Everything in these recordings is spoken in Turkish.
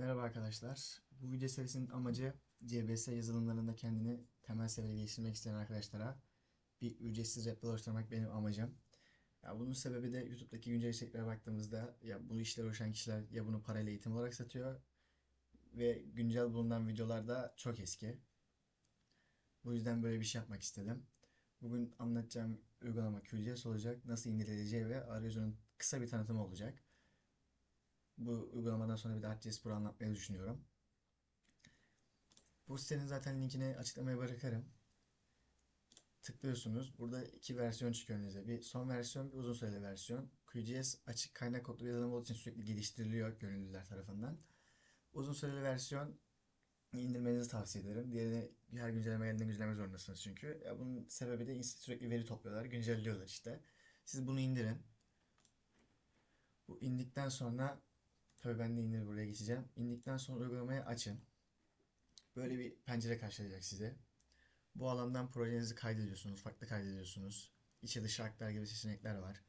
Merhaba arkadaşlar. Bu video serisinin amacı CBS yazılımlarında kendini temel seviyede geliştirmek isteyen arkadaşlara bir ücretsiz rehber oluşturmak benim amacım. Ya bunun sebebi de YouTube'daki güncel içeriklere baktığımızda ya bu işle uğraşan kişiler ya bunu parayla eğitim olarak satıyor ve güncel bulunan videolar da çok eski. Bu yüzden böyle bir şey yapmak istedim. Bugün anlatacağım uygulama QGIS olacak. Nasıl indirileceği ve arayüzünün kısa bir tanıtımı olacak. Bu uygulamadan sonra bir de ArcGIS Pro anlatmayı düşünüyorum. Bu sitenin zaten linkini açıklamaya bırakırım. Tıklıyorsunuz. Burada iki versiyon çıkıyor önünüze. Bir son versiyon, bir uzun süreli versiyon. QGIS açık kaynak kodlu yazılım olduğu için sürekli geliştiriliyor gönüllüler tarafından. Uzun süreli versiyon indirmenizi tavsiye ederim. Diğerini her güncelleme geldiğinde güncellemek zorundasınız çünkü. Ya bunun sebebi de sürekli veri topluyorlar, güncelliyorlar işte. Siz bunu indirin. Bu indikten sonra Tabii ben de indir buraya geçeceğim. İndikten sonra uygulamayı açın. Böyle bir pencere karşılayacak size. Bu alandan projenizi kaydediyorsunuz, farklı kaydediyorsunuz. İçe dışa aktar gibi seçenekler var.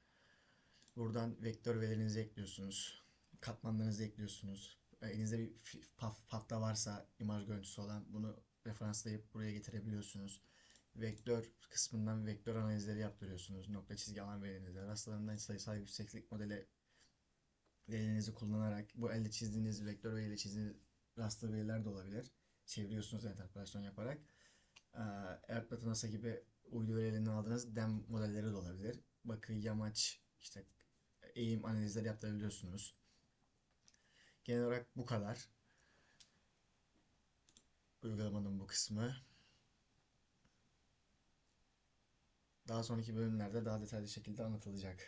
Buradan vektör verilerinizi ekliyorsunuz. Katmanlarınızı ekliyorsunuz. Elinizde bir paf, pafta varsa imaj görüntüsü olan bunu referanslayıp buraya getirebiliyorsunuz. Vektör kısmından vektör analizleri yaptırıyorsunuz. Nokta çizgi alan verilerinizde. Rastlarından sayısal yükseklik modeli elinizi kullanarak bu elde çizdiğiniz vektör ve ile çizdiğiniz raster veriler de olabilir. Çeviriyorsunuz enterplasyon yaparak. Airplot NASA gibi uydu verilerinden aldığınız DEM modelleri de olabilir. Bakı, yamaç, işte eğim analizleri yaptırabiliyorsunuz. Genel olarak bu kadar. Uygulamanın bu kısmı. Daha sonraki bölümlerde daha detaylı şekilde anlatılacak.